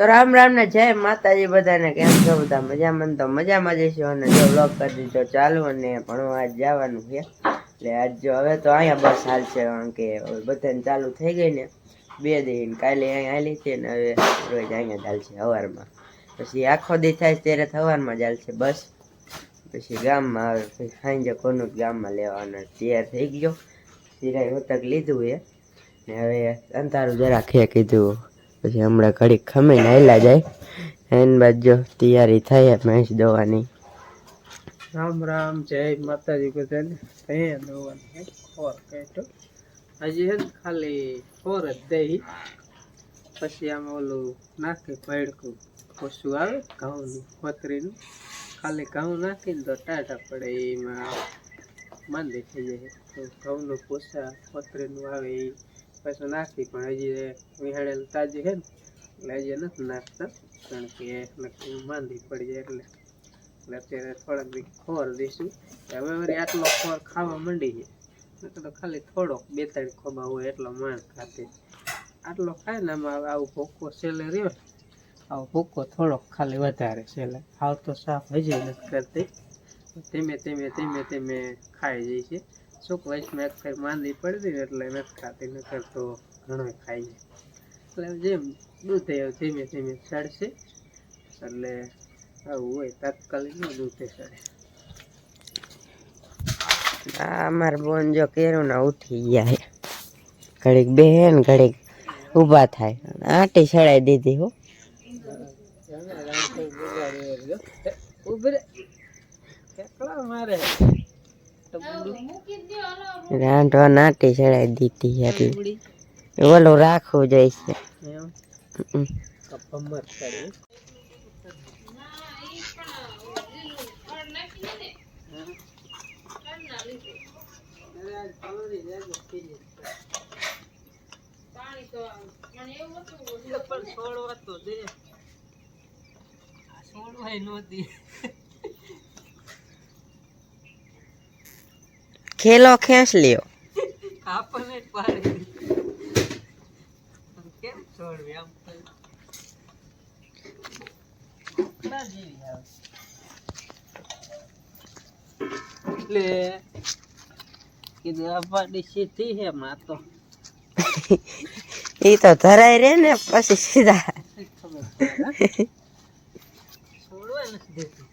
તો રામ રામ ને જય માતાજી બધાને કેમ છો? બધા મજામાં તો મજામાં જઈશું અને જો બ્લોગ કરી દીધો ચાલુ અને ભણવા આજ જવાનું છે. એટલે આજ જો હવે તો અહીંયા બસ હાલ છે, કારણ કે બધાને ચાલુ થઈ ગઈ ને બે દિન. કાલે અહીંયા હાલી છે ને હવે રોજ અહીંયા ચાલશે સવારમાં પછી આખો દી થાય ત્યારે સવારમાં ચાલશે બસ. પછી ગામમાં આવે, પછી સાંજે કોનું ગામમાં લેવાના તૈયાર થઈ ગયો. સિરાય ઉતક લીધું એ ને હવે અંધારું જરા ખે કીધું. પછી હમણાં ઘડીક ખમીને નાયલા જાય. એન બાજુ તૈયારી થાય ભેંસ દોવાની. રામ રામ, જય માતાજી બધાને. કઈ દોવાની ખોર કહેતો હજી હે ખાલી ખોર જ દઈ. પછી આમ ઓલું નાખે પડકું ઓછું આવે ઘઉંનું પતરીનું ખાલી ઘઉં નાખીને તો ટાટા પડે, એમાં માંદી થઈ જાય. ઘઉંનું પોસા પતરીનું આવે એ પછી નાખી, પણ હજી વિહાળેલ તાજી છે ને, એટલે હજી નથી નાખતા, કારણ કે નક્કી માંદી પડી જાય એટલે. એટલે અત્યારે થોડાક બી ખોર દઈશું. હવે વળી આટલો ખોર ખાવા માંડી છે. નકર તો ખાલી થોડોક બે ત્રણ ખોબા હોય એટલો માણ ખાતે. આટલો ખાય ને આમાં આવું ભૂકો સેલે રહ્યો આવો ભૂકો થોડોક ખાલી વધારે સેલે. હાવ તો સાફ હજી નથી કરતી. ધીમે ધીમે ધીમે ધીમે ખાઈ જાય છે. શું વચમાં એક ફેર માંદી પડતી ને એટલે નથી ખાતી નકર તો ઘણો ખાઈ જાય. એટલે જેમ દૂધ ધીમે ધીમે ચડશે એટલે આવું હોય તાત્કાલિક દૂધે ચડે આ અમાર બોન જો કેરું ના ઉઠી ગયા ઘડીક બેન ઘડીક ઊભા થાય. આટી સડાઈ દીધી હો. ઉભરે. કેટલા મારે. રાંધવા નાટી સડાઈ દીધી એટલે. ઓલું રાખવું જોઈશે. છોડવા તો દે આ છોડવાય નહોતી. ખેલો ખેંચ લ્યો. આપણને જ પાડી કેમ છોડવી આમ. એટલે કીધું આ પાડી સીધી છે માં તો એ તો ધરાય રે ને પછી સીધા. હા? છોડવા નથી દેતી.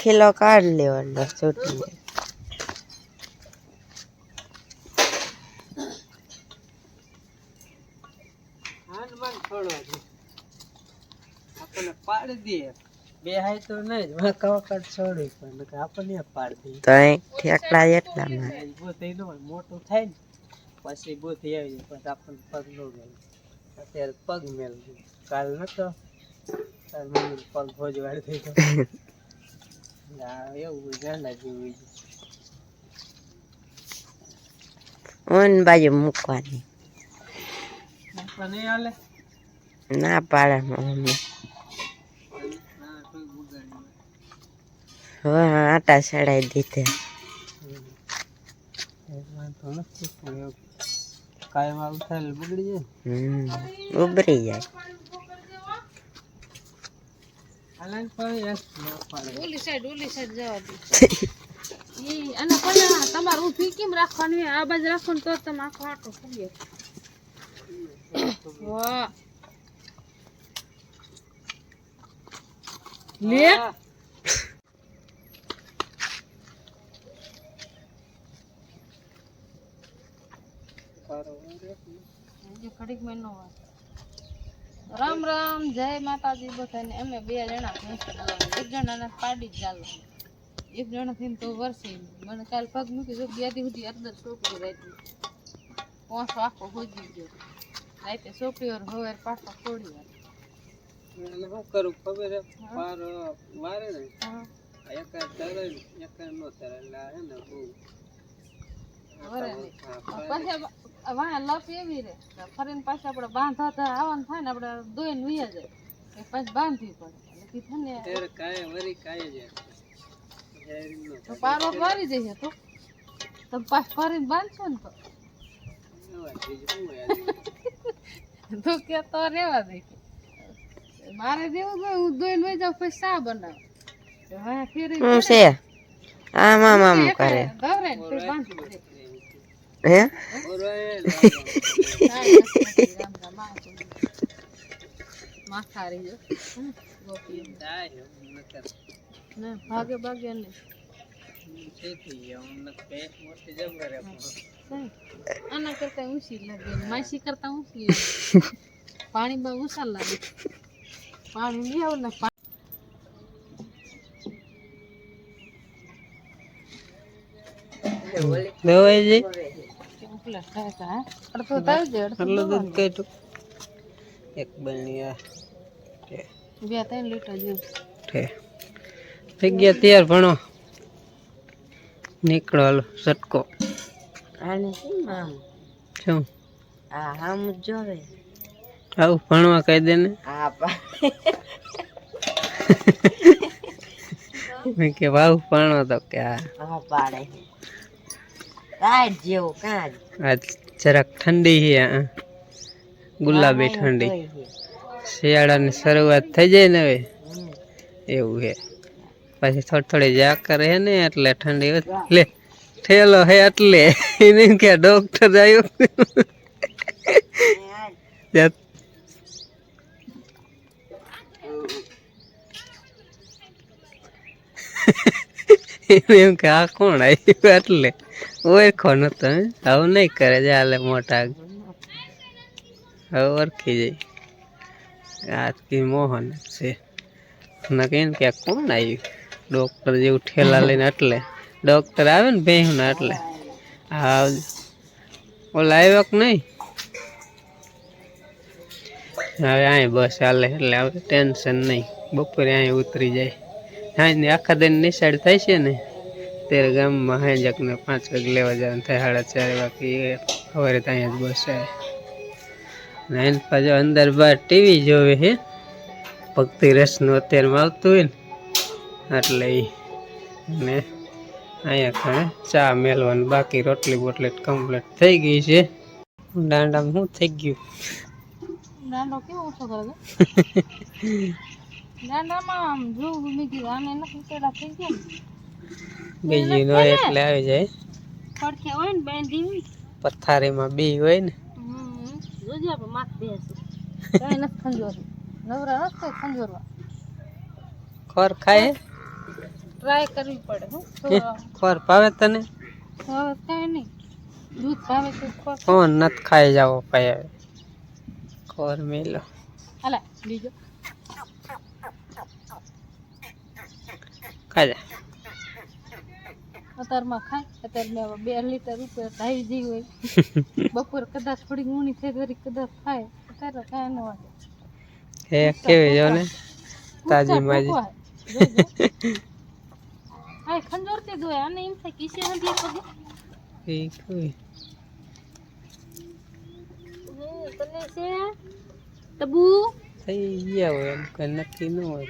કિલો કાઢ લેવાનો છૂટી મોટું થાય ને પછી બોધી આવી જાય પછી આપણને પગ ન ગમે અત્યારે પગ મેલ કાલ નતો. પગ ભોજવાડ થઈ ગયો. ઓન બાજુ મૂકવાની. ના પાડે મમ્મી. હવે આટા સડાઈ દીધે. કાયમ આવું થાય બગડી જાય. ઉભરી જાય હાલે ને પણ એક ના પાડે ઓલી સાઈડ ઓલી સાઈડ જવા દે અને પણ તમારે ઊભી કેમ રાખવાની? આ બાજુ રાખો ને તો તમે આખો આટો ફરીએ લે. હા. બરોબર છે. હજી ઘડીકમાં નો વાત રામ રામ જય માતાજી બધાને. અમે બે જણા. એક જણાને પાડી જ ચાલો એક જણા થઈને તો વરસી મને કાલ પગ મૂકી જો બે સુધી અંદર છોકરી રહેતી પોસો આખો હોજી ગયો. રાતે છોકરીઓ હવે પાછા છોડી વાર શું કરું ખબર મારો પાર વારે ને? એક એકા તરે ને નો તરે એટલે હે ને બહુ હા, વાહ લપ એવી રે ફરીને પાછા આપણે બાંધતા આવવાનું થાય ને આપણે દોઈને વીએ જાય. એ પછી બાંધવી પડે. કીધું ને ત્યારે વરી કાંઈ જાય તો પારો વારી જઈએ તો. તમે પાછ ફરીને બાંધશો ને તો? તું કે તો રેવા દે મારે દેવું હોય હું દોઈને વહી જાઉં પછી શા બનાવ? હવે ફેરી છે. આમ આમ આમ કરે. ધવરાય ને બાંધી દે. હે. ના ભાગે ભાગે નહીં. આના કરતા ઊંચી લાગે માસી કરતા ઊંચી પાણી બહુ ઊંચા લાગે પાણી લઈ આવું ને દવાઈ ઉપલા થાય અડધો થાય છે અડધો દૂધ દવાનું. એક બની બે ત્રણ લીટર જેવું ઠે થઈ ગયા તૈયાર ભણો નીકળો હાલો સટકો આને કેમ આમ શું આ જોવે આવું ભણવા કહી દે ને મેં કે ભાવ ભણો તો કે આ આ પાડે આજ જરાક ઠંડી છે આ. ગુલાબી ઠંડી. શિયાળાની શરૂઆત થઈ જાય ને હવે? એવું છે. પછી થોડી થોડી જા કરે ને એટલે ઠંડી. લે ઠેલો હે એટલે. એને કે ડોક્ટર આવ્યો. એમ કે આ કોણ આવ્યું? એટલે. ઓળખો નતો હે આવું નહીં કરે ચાલે મોટા હવે ઓળખી જાય આ કી મોહન છે ને કહીને કે આ કોણ આવ્યું ડોક્ટર જેવું ઠેલા લઈને એટલે ડોક્ટર આવે ને ભેહું એટલે હા ઓલા આવ્યો કે નહીં હવે અહીં બસ હાલે એટલે હવે ટેન્શન નહીં બપોરે અહીં ઉતરી જાય હા આખા દિન નિશાળ થાય છે ને ત્યારે ગામ હાંજક ને પાંચ વાગે લેવા જવાનું થાય સાડા ચાર બાકી સવારે ત્યાં જ બસ આવે. ને એને અંદર બહાર ટીવી જોવે હે ભક્તિ રસનું અત્યારમાં આવતું હોય ને એટલે ને અહીંયા ખાણે ચા મેલવાનું બાકી રોટલી બોટલી કમ્પ્લીટ થઈ ગઈ છે. દાંડામાં શું થઈ ગયું? દાંડો કેવો ઓછો કરે દાંડામાં આમ જોવું મેં કીધું આને નથી પેલા થઈ ગયા ને. બીજી નો એટલે આવી જાય. પડખે હોય ને બાંધી પથારીમાં બી હોય ને. જોજે આપણે માથ બેસે કાંઈ નથી ખંજોરવું નવરા ખંજોરવા. ખોર ખાય? ટ્રાય કરવી પડે હો. ખોર ભાવે તને? હવે કાંઈ નહીં. દૂધ ભાવે તો ખોર. કોણ નથી ખાઈ જાવ પાય ખોર મેલો. હાલા બીજો. ખાજા અત્યારમાં ખાય અત્યારે બે લીટર ઉપર ઢાઈ જઈ હોય. બપોર કદાચ થોડી ઊણી થઈ વળી કદાચ ખાય. અત્યારે કાંઈ ન વાગે હે કેવી જો ને? તાજી માજી. હા ખંજોરતી જ હોય આને એમ થાય કિસે હંધી પગે. એ કોઈ તને છે? તબુ? થઈ ગયા હોય એમ કઈ નક્કી ન હોય.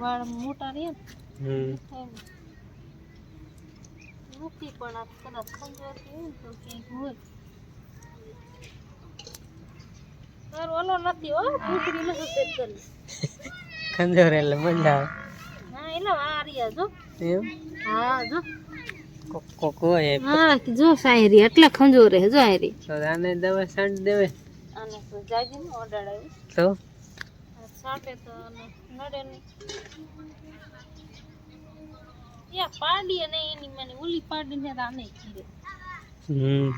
વાળ મોટા રે નથી પણ આ કદાચ ખંજોરતી હોય તો ક્યાંક હોય. તારો ઓલો નથી હો પૂછડી નથી સેટ કરી ખંજોર એટલે મજા આવે. હા એલા આ જો. એમ? હા જો. કોક હોય હા જો સાયરી એટલે ખંજોરે જો આયરી. તો આને દવા સાંજ દેવે. આને તો જાજી ને ઓડાડાવી તો? સાપે તો નડે નહીં. યા પાડી અને એની મને ઓલી પાડી ને આને કીરે હમ.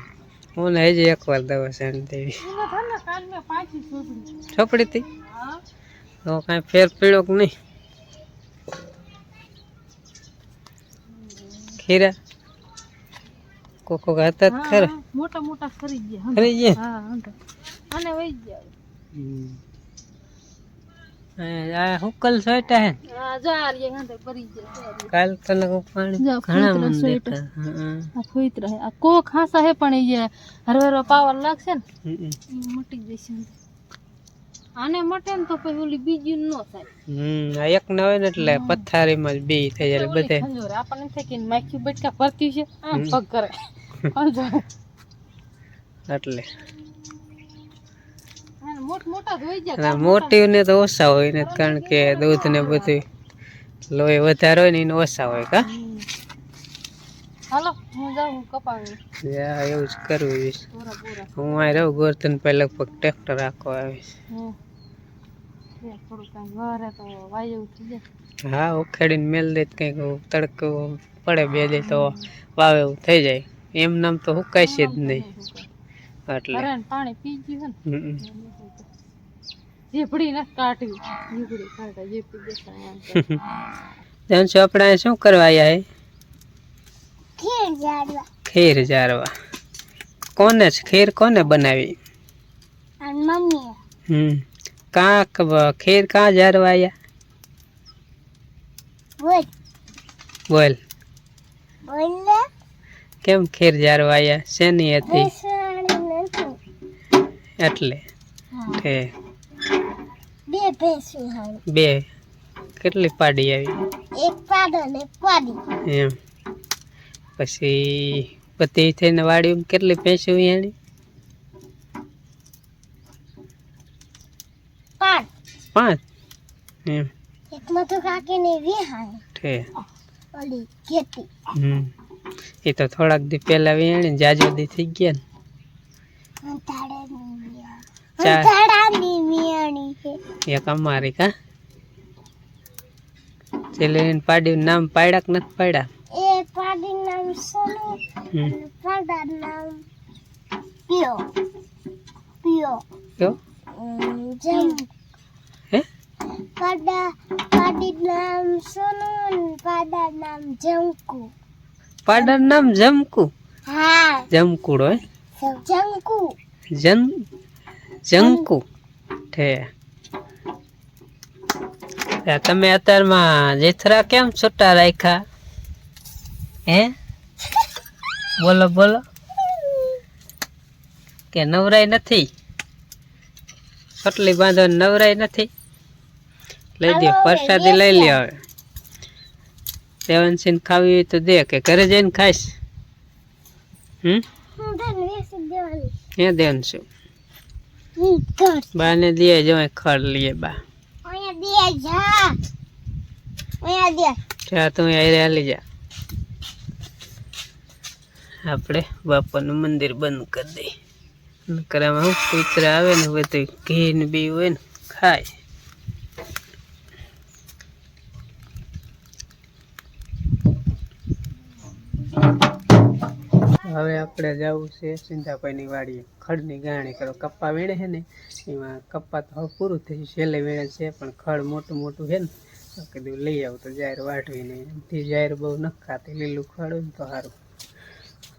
હું હજી એકવાર દવા સાંજ દેવી. એના થાય કાલ મેં પાછી શોધવી છોપડી હતી? હા. તો કાંઈ ફેર પીડો કે નહીં? ખીરા? કોક ગાતા ખરા? મોટા મોટા ખરી ગયા ખરી ગયા? હા અને વહી ગયા. આ હુકલ સોટા હે? હા જો આ રહ્યા ગાંધે ભરી ગયા કાલ તને કોક પાણી જા, ઘણા ફૂટરા મન સોયટા. દેતા હં, આ ફોઈત રહે આ કો ખાસા હે પણ એ હરવે હરવે પાવર લાગશે ને હં, હં. ઈ મટી જશે આને મટે ને તો પછી ઓલી બીજી ન થાય. હમ આ એક ના હોય ને એટલે પથારીમાં જ બી થઈ જાય એટલે બધે. ખંજોર આપણને થાય કે માખી બટકા ભરતી છે આમ પગ કરે. ખંજોર એટલે. અને મોટ ને તો ઓછા હોય ને કારણ કે દૂધ ને બધું લોહી વધારે હોય ને એને ઓછા હોય કા? હાલો હું જાઉં કપાવી. યા એવું જ કરવું છે. હું આ રહું ગોરધન પર લગભગ ટ્રેક્ટર રાખવા આવીશ હા ઉખેડીને મેલ દે કંઈક તડકો પડે બે દે તો વાવે એવું થઈ જાય. એમ નામ તો હુકાય છે જ નહીં. એટલે. પાણી પી ગયું છે ને. કાઢે. દેખાય આપણે શું કરવા આવ્યા હે? ખીર જારવા. કોને ખીર કોને બનાવી? હમ. કાંક બ- ખીર કાં જારવા આવ્યા બોલ. કેમ ખીર જારવા આવ્યા શેની હતી? એટલે. બે ભેંસું હારું બે. કેટલી પાડી આવી? એક પાડો ને પાડી. એમ. પછી પતિ થઈને વાડી કેટલી ભેંસું એની પાંચ. પાંચ? એમ. એકમાં તો કાકી ને વિહાય ઠે ઓલી ખેતી હમ. એ તો થોડાક દી પહેલા વેણી જાજો દી થઈ ગયા ને વિહાય ચાર. અંધાડાની વિહાણી છે એક અમારી કા. ચેલીને પાડ્યું નામ પાડ્યા કે નથી પાડ્યા? એ પાડી નામ સોનુ પાડા નામ પિયો. પિયો. કયો જમ હે? પાડા પાડી નામ સોનુ અને પાડા નામ જમકુ. નામ જમકુ? હા. જમકુડો હે? જંકુ જન જંકુ. ઠે. તમે અત્યારમાં જેથરા કેમ છૂટા રાખ્યા? હે? બોલો બોલો. કે નવરાઈ નથી? સટલી બાંધો નવરાઈ નથી? લઈ દો પ્રસાદી લઈ લે હવે. સેવનસીન ખાવી હોય તો દે કે ઘરે જઈને ખાઈશ? હમ? હું દેવનસિંહ બાને દે જો અહીં ખડ લઈએ બા. અહીંયા દે જા. અહીંયા દે. જા તું આયરે હાલી જા. આપણે બાપાનું મંદિર બંધ કરી દઈ નકર આમાં શું કૂતરા આવે ને બધું ઘી ને બી હોય ને ખાય. હવે આપણે જવું છે સિંધાભાઈની વાડીએ. ખડની ગાણી કરો. કપ્પા વીણે છે ને, એમાં કપ્પા તો હવે પૂરું થઈ ગયું છેલ્લે વીણે છે, પણ ખડ મોટું મોટું છે ને કીધું લઈ આવું. તો જાહેર વાટવીને એમથી જાહેર બહુ ન ખાતી લીલું ખડ તો સારું.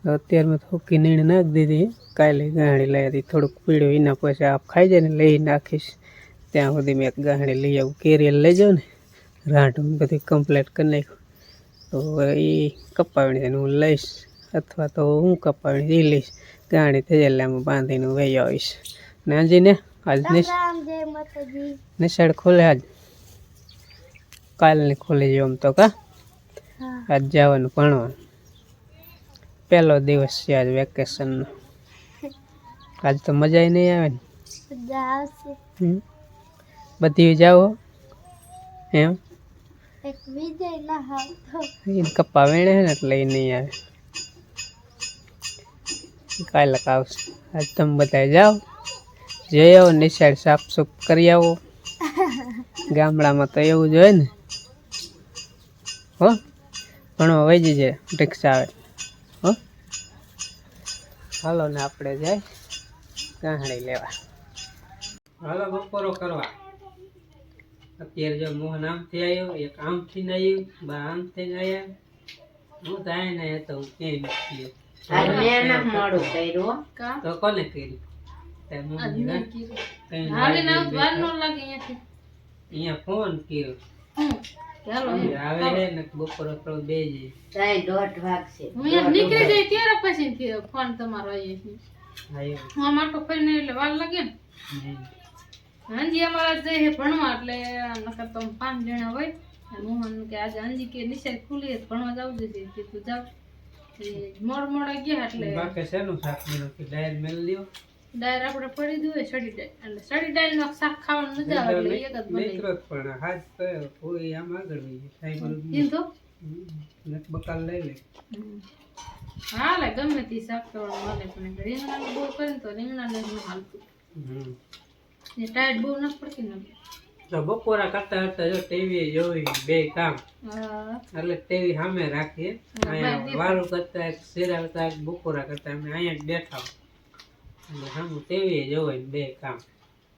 તો અત્યારમાં થોકી નીણ નાખી દીધી. કાલે ગાણી લઈ હતી. થોડુંક પીળ્યું એના પછી આપ ખાઈ જાય ને, લઈ નાખીશ. ત્યાં સુધી મેં એક ગાણી લઈ આવું. કેરિયલ લઈ જાઉં ને, રાંટ બધું કમ્પ્લીટ કરી નાખ્યું. તો એ કપ્પા કપાવીને હું લઈશ. અથવા તો હું કપાવીને એ લઈશ. ગાણી એટલે બાંધીને વહી આવીશ. ને હજી ને આજ નિશાળ ખોલે આજ? કાલની ખોલી જાય આમ તો કા? આજ જવાનું ભણવાનું. પહેલો દિવસ છે આજ વેકેશનનો આજ તો મજા નહીં આવે ને. બધા જાઓ? એમ? કપ્પા વેણે એટલે એ નહીં આવે. કાલે આવશે આજ તમે બધા જાઓ. જઈ આવો, નિશાળ સાફ સુફ કરી આવો. ગામડામાં તો એવું જ હોય ને. હો, ભણવા વહી જજે રિક્ષા આવે. હો. હાલો ને આપણે જાય ગાંહડી લેવા. હાલો, બપોરો કરવા. અત્યારે જો મોહન આમથી આવ્યો, એક આમથી ને આવ્યું, બા આમથી ને આવ્યા. હું તો આય હતો હું ક્યાંય નથી ગયો. કા? તો કોને કર્યું? તે તો. અહીંયા ફોન કર્યો હાંજી અમારા જઈ છે ભણવા એટલે નકર તો પાંચ જણા હોય. અને મોહન કે આજે હાંજી કે નિશાળ ખુલી ભણવા જવું જશે કીધું જાવ. મોડ મોડે ગયા એટલે બાકી શેનું શાક મેળવ્યું કે ડાયર મેળ લ્યો? ડાયર આપણે પડી દઉં સડી ડાય એટલે સડી ડાયરનું શાક ખાવાનું મજા આવે એટલે એક જ બનાવી. નીકળો પણ હાથ કયો કોઈ આમ આગળ સાહેબ નક બકાલ લઈ લે. હાલે ગમે તે શાક તો હાલે પણ રીંગણાનું બહુ કરે તો રીંગણા ને હાલતું. હમ. એ ટાઈટ બહુ ન પડતી ને. તો બપોરા કરતા કરતા જો ટીવી જોવી બે કામ. એટલે ટીવી સામે રાખીએ. અહીંયા વારું કરતા એક બપોરા કરતા અમે અહીંયા જ બેઠા. એટલે સામું ટીવી જોવાય બે કામ.